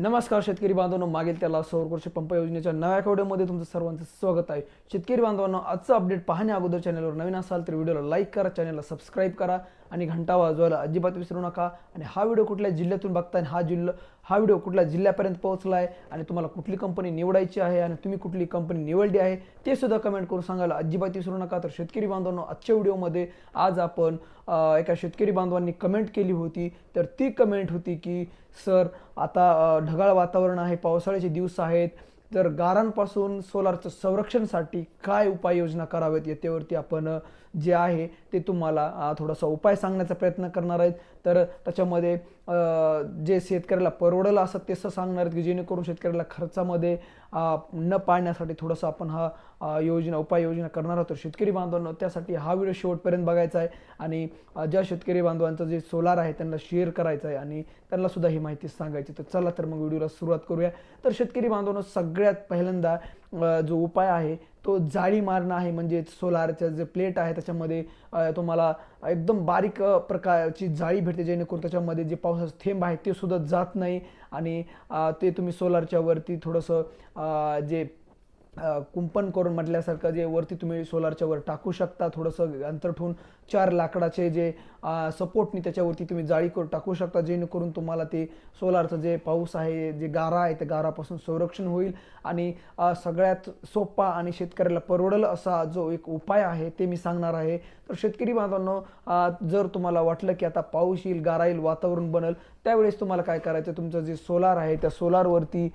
नमस्कार शेतकरी बांधवांनो मागील त्याला सौर कृषी पंप योजनेच्या नव्या आठवड्यामध्ये तुमचं सर्वांचं स्वागत आहे. शेतकरी बांधवांनो आजचं अपडेट पाहण्या अगोदर चॅनलवर नवीन असाल तर व्हिडिओला लाईक करा चॅनलला सबस्क्राईब करा आणि घंटा वाजवायला अजिबात विसरू नका. आणि हा व्हिडिओ कुठल्या जिल्ह्यातून बघताय आणि हा जिल्हा हा व्हिडिओ कुठल्या जिल्ह्यापर्यंत पोहोचला आहे आणि तुम्हाला कुठली कंपनी निवडायची आहे आणि तुम्ही कुठली कंपनी निवडली आहे ते सुद्धा कमेंट करून सांगायला अजिबात विसरू नका. तर शेतकरी बांधवांनो आजच्या व्हिडिओमध्ये आज आपण एका शेतकरी बांधवांनी कमेंट केली होती. तर ती कमेंट होती की सर आता ढगाळ वातावरण आहे पावसाळ्याचे दिवस आहेत. तर गारांपासून सोलारचं संरक्षणसाठी काय उपाययोजना कराव्यात याच्यावरती आपण जे आहे ते तुम्हाला थोडासा उपाय सांगण्याचा प्रयत्न करणार आहेत. तर त्याच्यामध्ये जे शेतकऱ्याला परवडलं असं तसं सांगणार आहेत की जेणेकरून शेतकऱ्याला खर्चामध्ये न पाळण्यासाठी थोडंसं आपण हा योजना उपाययोजना करणार आहोत. तर शेतकरी बांधवांना त्यासाठी हा व्हिडिओ शेवटपर्यंत बघायचा आहे आणि ज्या शेतकरी बांधवांचं जे सोलार आहे त्यांना शेअर करायचं आहे आणि त्यांना सुद्धा ही माहिती सांगायची तर चला तर मग व्हिडिओला सुरुवात करूया. तर शेतकरी बांधवांनो सगळ्यात पहिल्यांदा जो उपाय आहे तो जाळी मारणं आहे. म्हणजे सोलारचं जे प्लेट आहे त्याच्यामध्ये तुम्हाला एकदम बारीक प्रकारची जाळी भेटते जेणेकरून त्याच्यामध्ये जे पावसाचं थेंब आहे ते सुद्धा जात नाही. आणि ते तुम्ही सोलारच्या वरती थोडंसं जे कुंपण करून म्हटल्यासारखं जे वरती तुम्ही सोलारच्या वर टाकू शकता थोडंसं अंतर ठेवून चार लाकडाचे जे सपोर्टनी त्याच्यावरती तुम्ही जाळी करून टाकू शकता जेणेकरून तुम्हाला ते सोलारचं जे पाऊस आहे जे गारा आहे त्या गारापासून संरक्षण होईल आणि सगळ्यात सोपा आणि शेतकऱ्याला परवडेल असा जो एक उपाय आहे ते मी सांगणार आहे. तर शेतकरी बांधवांनो जर तुम्हाला वाटलं की आता पाऊस येईल गारा येईल वातावरण बनेल त्यावेळेस तुम्हाला काय करायचं? तुमचं जे सोलार आहे त्या सोलारवरती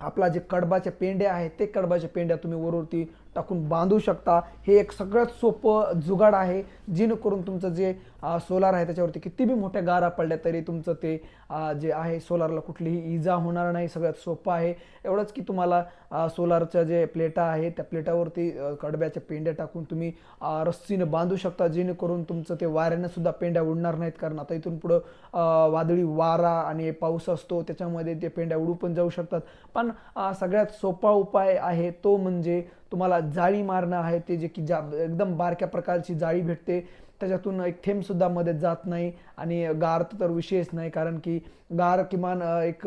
आपला जे कडबाचे पेंड्या आहेत ते कडबाच्या पेंड्या तुम्ही वरवरती टाकून बांधू शकता. हे एक सगळ्यात सोपं जुगाड आहे. जेणेकरून तुमचं जे सोलार आहे त्याच्यावरती किती बी मोठ्या गारा पडल्या तरी तुमचं ते जे आहे सोलारला कुठलीही इजा होणार नाही. सगळ्यात सोपं आहे. एवढंच की तुम्हाला सोलारच्या जे प्लेटा आहे त्या प्लेटावरती कडब्याच्या पेंड्या टाकून तुम्ही रस्सीनं बांधू शकता. जेणेकरून तुमचं ते वाऱ्यानंसुद्धा पेंड्या उडणार नाहीत. कारण आता इथून पुढं वादळी वारा आणि पाऊस असतो त्याच्यामध्ये ते पेंड्या उडू पण जाऊ शकतात. पण सगळ्यात सोपा उपाय आहे तो म्हणजे तुम्हाला जाळी मारणं आहे ते जे की जा एकदम बारक्या प्रकारची जाळी भेटते त्याच्यातून एक थेंबसुद्धा मध्ये जात नाही आणि गार तर विषयच नाही कारण की गार किमान एक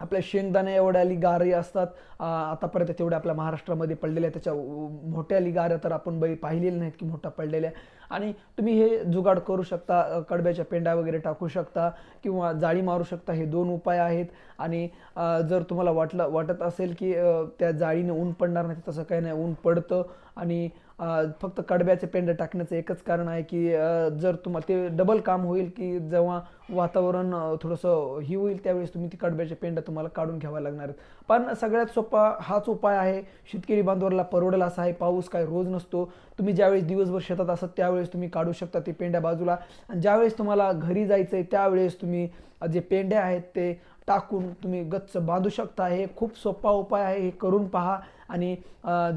आपल्या शेंगदाणे एवढ्याली लिगारी असतात. आतापर्यंत तेवढ्या आपल्या महाराष्ट्रामध्ये पडलेल्या त्याच्या मोठ्या लिगाऱ्या तर आपण बाई पाहिलेल्या नाहीत की मोठ्या पडलेल्या आणि तुम्ही हे जुगाड करू शकता कडब्याच्या पेंड्या वगैरे टाकू शकता किंवा जाळी मारू शकता. हे दोन उपाय आहेत. आणि जर तुम्हाला वाटलं वाटत असेल की त्या जाळीने ऊन पडणार नाही तर तसं काही नाही. ऊन पडतं आणि फक्त कडब्याचे पेंड टाकण्याचं एकच कारण आहे की जर तुम्हाला ते डबल काम होईल की जेव्हा वातावरण थोडंसं ही होईल त्यावेळेस तुम्ही ती कडब्याचे पेंड तुम्हाला काढून घ्यावा लागणार आहेत. पण सगळ्यात सोपा हाच उपाय आहे शेतकरी बांधवाला परवडेल असा आहे पाऊस काय रोज नसतो. तुम्ही ज्यावेळेस दिवसभर शेतात असत त्यावेळेस तुम्ही काढू शकता ते पेंड्या बाजूला. आणि ज्यावेळेस तुम्हाला घरी जायचं आहे त्यावेळेस तुम्ही जे पेंड्या आहेत ते टाकून तुम्ही गच्च बांधू शकता. हे खूप सोपा उपाय आहे हे करून पहा. आणि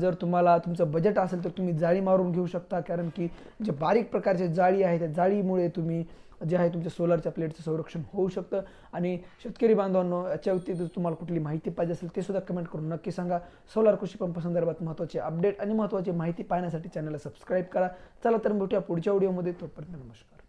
जर तुम्हाला तुमचं बजेट असेल तर तुम्ही जाळी मारून घेऊ शकता. कारण की जे बारीक प्रकारचे जाळी आहे त्या जाळीमुळे तुम्ही जे आहे तुमच्या सोलरच्या प्लेटचं संरक्षण होऊ शकतं. आणि शेतकरी बांधवांनो याच्या व्यतिरिक्त तुम्हाला कुठली माहिती पाहिजे असेल ते सुद्धा कमेंट करून नक्की सांगा. सोलार कृषी पंप संदर्भात महत्त्वाचे अपडेट आणि महत्त्वाची माहिती पाहण्यासाठी चॅनलला सबस्क्राईब करा. चला तर भेटूया पुढच्या व्हिडिओमध्ये तोपर्यंत नमस्कार.